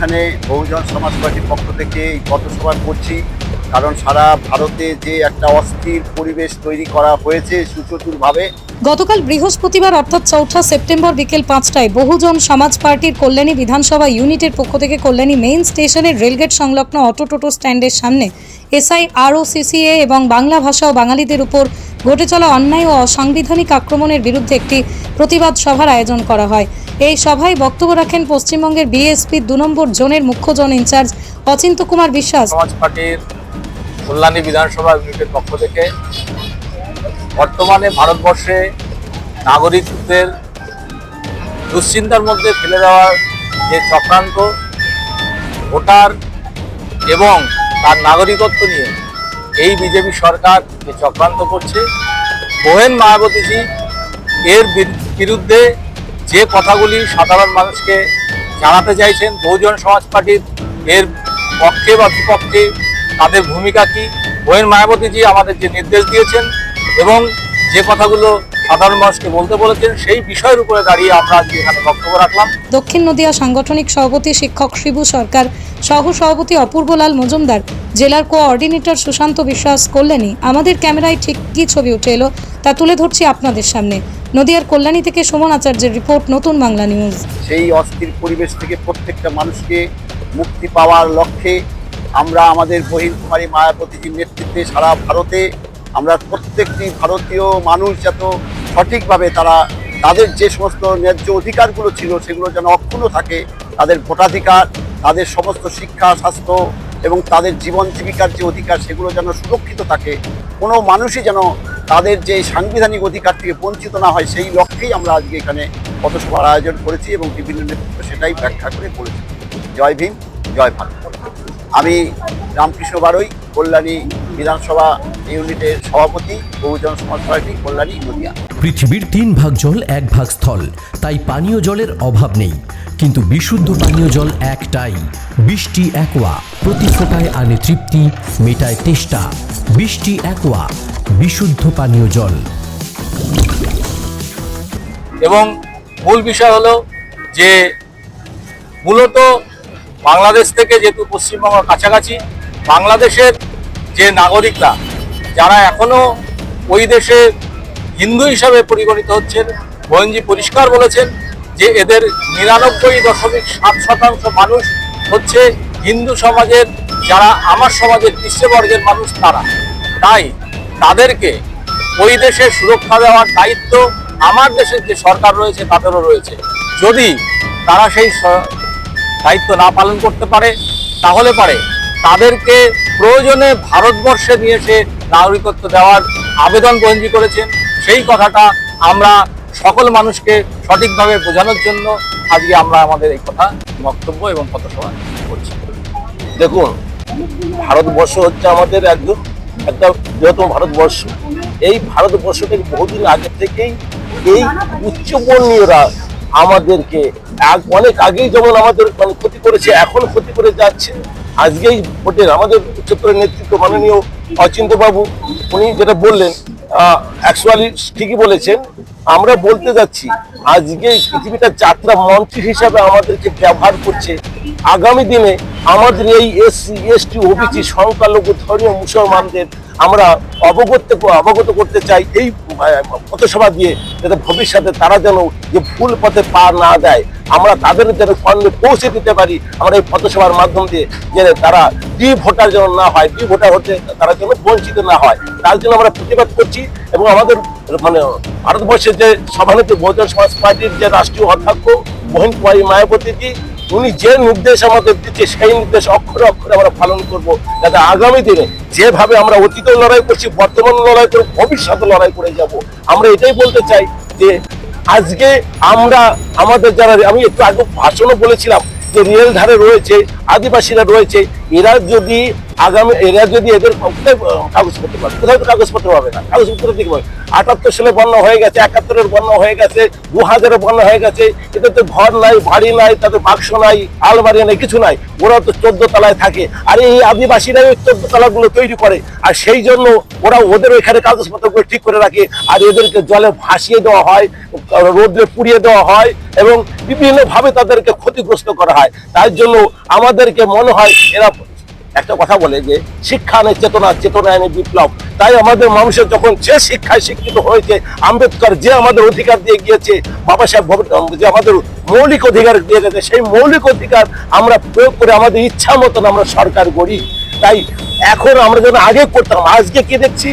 এখানে বহুজন সমাজ পার্টির পক্ষ থেকে পথসভা করছি। কারণ সারা ভারতে যে একটা অস্থির পরিবেশ তৈরি করা হয়েছে সুচতুরভাবে, গতকাল বৃহস্পতিবার অর্থাৎ চৌঠা সেপ্টেম্বর বিকেল পাঁচটায় বহুজন সমাজ পার্টির কল্যাণী বিধানসভা ইউনিটের পক্ষ থেকে কল্যাণী মেইন স্টেশনের রেলগেট সংলগ্ন অটো টোটো স্ট্যান্ডের সামনে এসআই, আরও সিসিএ এবং বাংলা ভাষা ও বাঙালিদের উপর ঘটে চলা অন্যায় ও অসাংবিধানিক আক্রমণের বিরুদ্ধে একটি প্রতিবাদ সভার আয়োজন করা হয়। এই সভায় বক্তব্য রাখেন পশ্চিমবঙ্গের বিএসপি দু নম্বর জোনের মুখ্য জন ইনচার্জ অচিন্ত কুমার বিশ্বাস। সমাজ পার্টির কল্যাণী বিধানসভা ইউনিটের পক্ষ থেকে বর্তমানে ভারতবর্ষে নাগরিকদের দুশ্চিন্তার মধ্যে ফেলে দেওয়ার যে চক্রান্ত, ভোটার এবং তার নাগরিকত্ব নিয়ে এই বিজেপি সরকার যে চক্রান্ত করছে বোহেন মায়াবতীজি এর বির- বিরুদ্ধে যে কথাগুলি সাধারণ মানুষকে জানাতে চাইছেন, বহুজন সমাজ পার্টির এর পক্ষে বা বিপক্ষে তাদের ভূমিকা কী বোহেন মায়াবতীজি আমাদের যে নির্দেশ দিয়েছেন এবং যে কথাগুলো সাধারণ মানুষকে বলতে বলেছেন সেই বিষয়ের উপরে দাঁড়িয়ে আমরা আজকে এখানে বক্তব্য রাখলাম। দক্ষিণ নদিয়া সাংগঠনিক সভাপতি শিক্ষক শিবু সরকার সহ সভাপতি অপূর্বলাল মজুমদার জেলার কোঅর্ডিনেটর সুশান্ত বিশ্বাস কল্যাণী আমাদের ক্যামেরায় ঠিক কী ছবি উঠে এলো তা তুলে ধরছি আপনাদের সামনে। নদিয়ার কল্যাণী থেকে সুমন আচার্যের রিপোর্ট নতুন বাংলা নিউজ। সেই অস্থির পরিবেশ থেকে প্রত্যেকটা মানুষকে মুক্তি পাওয়ার লক্ষ্যে আমরা আমাদের বহির কুমারী মায়াবতীজির নেতৃত্বে সারা ভারতে আমরা প্রত্যেকটি ভারতীয় মানুষ যত সঠিকভাবে তারা তাদের যে সমস্ত ন্যায্য অধিকারগুলো ছিল সেগুলো যেন অক্ষুণ্ণ থাকে, তাদের ভোটাধিকার, তাদের সমস্ত শিক্ষা, স্বাস্থ্য এবং তাদের জীবন জীবিকার যে অধিকার সেগুলো যেন সুরক্ষিত থাকে, কোনো মানুষই যেন তাদের যে সাংবিধানিক অধিকার থেকে বঞ্চিত না হয় সেই লক্ষ্যেই আমরা আজকে এখানে পথসভার আয়োজন করেছি এবং বিভিন্ন নেতৃত্ব সেটাই ব্যাখ্যা করে বলেছি জয় ভীম, জয় ভারত। আমি রামকৃষ্ণ বারৈ কল্যাণী বিধানসভা ইউনিটের সভাপতি, বহুজন সমাজ পার্টি কল্যাণী নদিয়া। পৃথিবীর তিন ভাগ জল এক ভাগ স্থল। তাই পানীয় জলের অভাব নেই। কিন্তু বিশুদ্ধ পানীয় জল একটাই। বৃষ্টি একোয়া। প্রতি ফোটায় আনে তৃপ্তি, মেটায় তেষ্টা। বৃষ্টি একোয়া। বিশুদ্ধ পানীয় জল। এবং মূল বিষয় হলো যে মূলত বাংলাদেশ থেকে যেহেতু পশ্চিমবঙ্গ কাছাকাছি, বাংলাদেশের যে নাগরিকরা, যারা এখনও ওই দেশে হিন্দু হিসাবে পরিগণিত হচ্ছেন। মোহনজি পরিষ্কার বলেছেন যে এদের নিরানব্বই দশমিক সাত শতাংশ মানুষ হচ্ছে হিন্দু সমাজের যারা আমার সমাজের কৃষ্ণবর্গের মানুষ তারা। তাই তাদেরকে ওই দেশে সুরক্ষা দেওয়ার দায়িত্ব আমার দেশের যে সরকার রয়েছে, তাদেরও রয়েছে। যদি তারা সেই দায়িত্ব না পালন করতে পারে, তাহলে পারে তাদেরকে প্রয়োজনে ভারতবর্ষে নিয়ে এসে নাগরিকত্ব দেওয়ার আবেদন গ্রহণজি করেছেন। সেই কথাটা আমরা সকল মানুষকে সঠিকভাবে বোঝানোর জন্য আজকে আমরা আমাদের এই কথা বক্তব্য এবং পথসভা করছি। দেখুন, ভারতবর্ষ হচ্ছে আমাদের একজন একটা বৃহত্তম ভারতবর্ষ। এই ভারতবর্ষকে বহুদিন আগে থেকেই এই উচ্চবর্ণীয়রা আমাদেরকে অনেক আগেই যেমন আমাদের মানে ক্ষতি করেছে, এখন ক্ষতি করে যাচ্ছে। আজকেই ভোটের আমাদের উচ্চতর নেতৃত্ব মাননীয় অচিন্ত বাবু উনি যেটা বললেন অ্যাকচুয়ালি ঠিকই বলেছেন। আমরা বলতে যাচ্ছি, আজকে পৃথিবীটা যাত্রা মন্ত্রী হিসাবে আমাদেরকে ব্যবহার করছে। আগামী দিনে আমাদের এই এস এসসি, এসটি, ওবিসি, সংখ্যালঘু, ধর্মীয়, মুসলমানদের আমরা অবগত অবগত করতে চাই এই পথসভা দিয়ে যাতে ভবিষ্যতে তারা যেন যে ভুল পথে পা না দেয়, আমরা তাদের যেন ফন্ডে পৌঁছে দিতে পারি, আমরা এই পথসভার মাধ্যম দিয়ে যে তারা ডি ভোটার যেন না হয় ডি ভোটার হতে তারা যেন বঞ্চিত না হয়। তার জন্য আমরা প্রতিবাদ করছি এবং আমাদের মানে ভারতবর্ষের যে সভানেত্রী, বহুজন সমাজ পার্টির যে রাষ্ট্রীয় অধ্যক্ষ, মোহন কুমারী মায়াবতীজি উনি যে নির্দেশ আমাদের দিচ্ছে, সেই নির্দেশ অক্ষরে অক্ষরে আমরা পালন করব। যাতে আগামী দিনে যেভাবে আমরা অতীত লড়াই করছি বর্তমান লড়াই করে ভবিষ্যতে লড়াই করে যাব। আমরা এটাই বলতে চাই যে, আজকে আমরা, আমাদের যারা, আমি একটু আগে ভাষণও বলেছিলাম যে রেল ধারে রয়েছে, আদিবাসীরা রয়েছে, এরা যদি আগামী এরা যদি এদের কোথায় কাগজপত্র পাবে, কোথাও তো কাগজপত্র পাবে না, কাগজপত্র দিকে পাবে। আটাত্তর সালে বন্যা হয়ে গেছে, একাত্তরের বন্যা হয়ে গেছে দু হাজারের বন্যা হয়ে গেছে, এদের তো ঘর নাই, বাড়ি নাই, তাদের বাক্স নাই, আলমারি নাই, কিছু নাই ওরা তো চোদ্দ তলায় থাকে। আর এই আদিবাসীরাই ওই চোদ্দ তলাগুলো তৈরি করে, আর সেই জন্য ওরা ওদের ওইখানে কাগজপত্রগুলো ঠিক করে রাখে, আর এদেরকে জলে ভাসিয়ে দেওয়া হয় রোদ্রে পুড়িয়ে দেওয়া হয়, এবং বিভিন্নভাবে তাদেরকে ক্ষতিগ্রস্ত করা হয়। তার জন্য আমাদেরকে মনে হয় এরা একটা কথা বলে যে শিক্ষা নেই চেতনা চেতনা এনে বিপ্লব। তাই আমাদের মানুষের যখন যে শিক্ষায় শিক্ষিত হয়েছে, আম্বেদকর যে আমাদের অধিকার দিয়ে গিয়েছে, বাবা সাহেব যে আমাদের মৌলিক অধিকার দিয়ে গেছে, সেই মৌলিক অধিকার আমরা প্রয়োগ করে আমাদের ইচ্ছা মতন আমরা সরকার গড়ি। তাই এখন আমরা যেন আগে করতাম, আজকে কি দেখছি?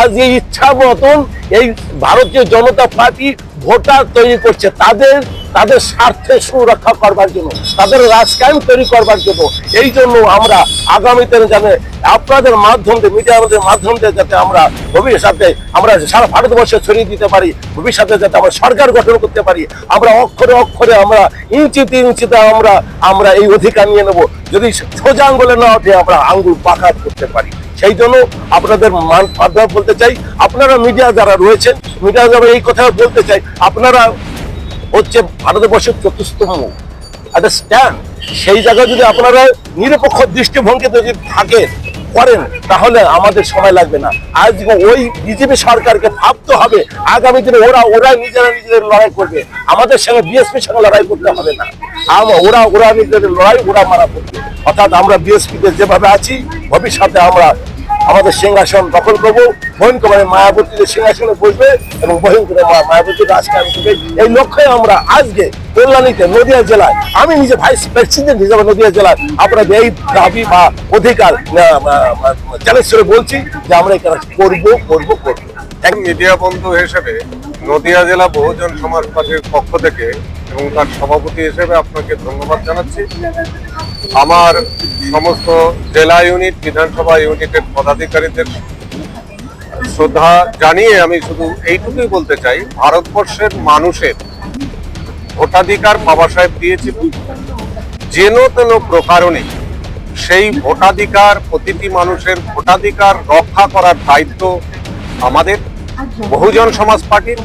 আজ এই ইচ্ছা মতন এই ভারতীয় জনতা পার্টি ভোটার তৈরি করছে, তাদের তাদের স্বার্থে সুরক্ষা করবার জন্য, তাদের রাজকায়ন তৈরি করবার জন্য। এই জন্য আমরা আগামীতে জানে আপনাদের মাধ্যম দিয়ে মিডিয়াদের মাধ্যম দিয়ে যাতে আমরা ভবিষ্যতে আমরা সারা ভারতবর্ষে ছড়িয়ে দিতে পারি, ভবিষ্যতে যাতে আমরা সরকার গঠন করতে পারি, আমরা অক্ষরে অক্ষরে আমরা ইঞ্চিতে ইঞ্চিতে আমরা আমরা এই অধিকার নিয়ে নেব। যদি সোজা আঙ্গুলে না ওঠে, আমরা আঙ্গুল পাকাত করতে পারি। সেই জন্য আপনাদের মান- বলতে চাই। আপনারা মিডিয়া যারা রয়েছেন, মিডিয়া যারা এই কথা বলতে চাই, আপনারা হচ্ছে ভারতবর্ষের চতুর্থম একটা স্ট্যান্ড সেই জায়গায় যদি আপনারা নিরপেক্ষ দৃষ্টিভঙ্গিতে যদি থাকে, করেন, তাহলে আমাদের সময় লাগবে না। আজ ওই বিজেপি সরকারকে ভাবতে হবে, আগামী দিনে ওরা ওরা নিজেরা নিজেদের লড়াই করবে। আমাদের সঙ্গে বিএসপির সঙ্গে লড়াই করতে হবে না। ওরা ওরা নিজেদের লড়াই, ওরা মারা করবে অর্থাৎ আমরা বিএসপিতে যেভাবে আছি, ভবিষ্যতে আমরা আমাদের সিংহাসন দখল করব কুমারী মায়াবতীদের সিংহাসনে বসবে এবং বহিন কুমারী মা- মায়াবতী রাজকারণ করবে এই লক্ষ্যে আমরা আজকে কল্যাণীতে নদিয়া জেলায়, আমি নিজে ভাইস প্রেসিডেন্ট হিসাবে নদিয়া জেলায় আপনাদের এই দাবি বা অধিকার চ্যালেঞ্জ করে বলছি যে আমরা কাজ করব করব করব। মিডিয়া বন্ধু হিসেবে নদিয়া জেলা বহুজন সমাজ পার্টির পক্ষ থেকে এবং তার সভাপতি হিসেবে আপনাকে ধন্যবাদ জানাচ্ছি। আমার সমস্ত জেলা ইউনিট, বিধানসভা ইউনিটের পদাধিকারীদের শ্রদ্ধা জানিয়ে আমি শুধু এইটুকুই বলতে চাই, ভারতবর্ষের মানুষের ভোটাধিকার বাবা সাহেব দিয়েছিলেন যেন তেন প্রকারণে সেই ভোটাধিকার, প্রতিটি মানুষের ভোটাধিকার রক্ষা করার দায়িত্ব আমাদের বহুজন সমাজ পার্টির।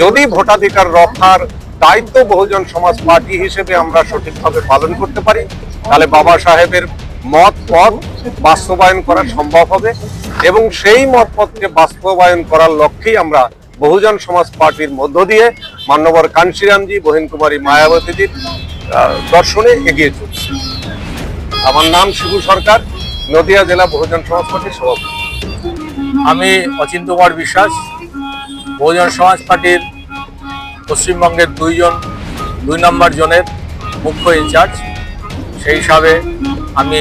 যদি ভোটাধিকার রক্ষার দায়িত্ব বহুজন সমাজ পার্টি হিসেবে আমরা সঠিকভাবে পালন করতে পারি। তাহলে বাবা সাহেবের মত পথ বাস্তবায়ন করা সম্ভব হবে এবং সেই মত পথকে বাস্তবায়ন করার লক্ষ্যেই আমরা বহুজন সমাজ পার্টির মধ্য দিয়ে মান্যবর কাঞ্চিরামজি বহিন কুমারী মায়াবতীজির দর্শনে এগিয়ে চলছি। আমার নাম শিবু সরকার, নদিয়া জেলা বহুজন সমাজ পার্টির সভাপতি। আমি অচিন্ত কুমার বিশ্বাস, বহুজন সমাজ পার্টির পশ্চিমবঙ্গের দুইজন, দুই নম্বর জোনের মুখ্য ইনচার্জ। সেই হিসাবে আমি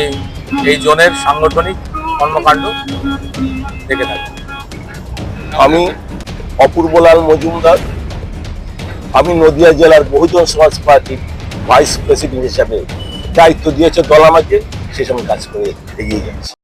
এই জোনের সাংগঠনিক কর্মকাণ্ড দেখে থাকি। আমি অপূর্বলাল মজুমদার। আমি নদিয়া জেলার বহুজন সমাজ পার্টির ভাইস প্রেসিডেন্ট হিসাবে দায়িত্ব দিয়েছে দল আমাকে সে সময় কাজ করে এগিয়ে যাচ্ছে।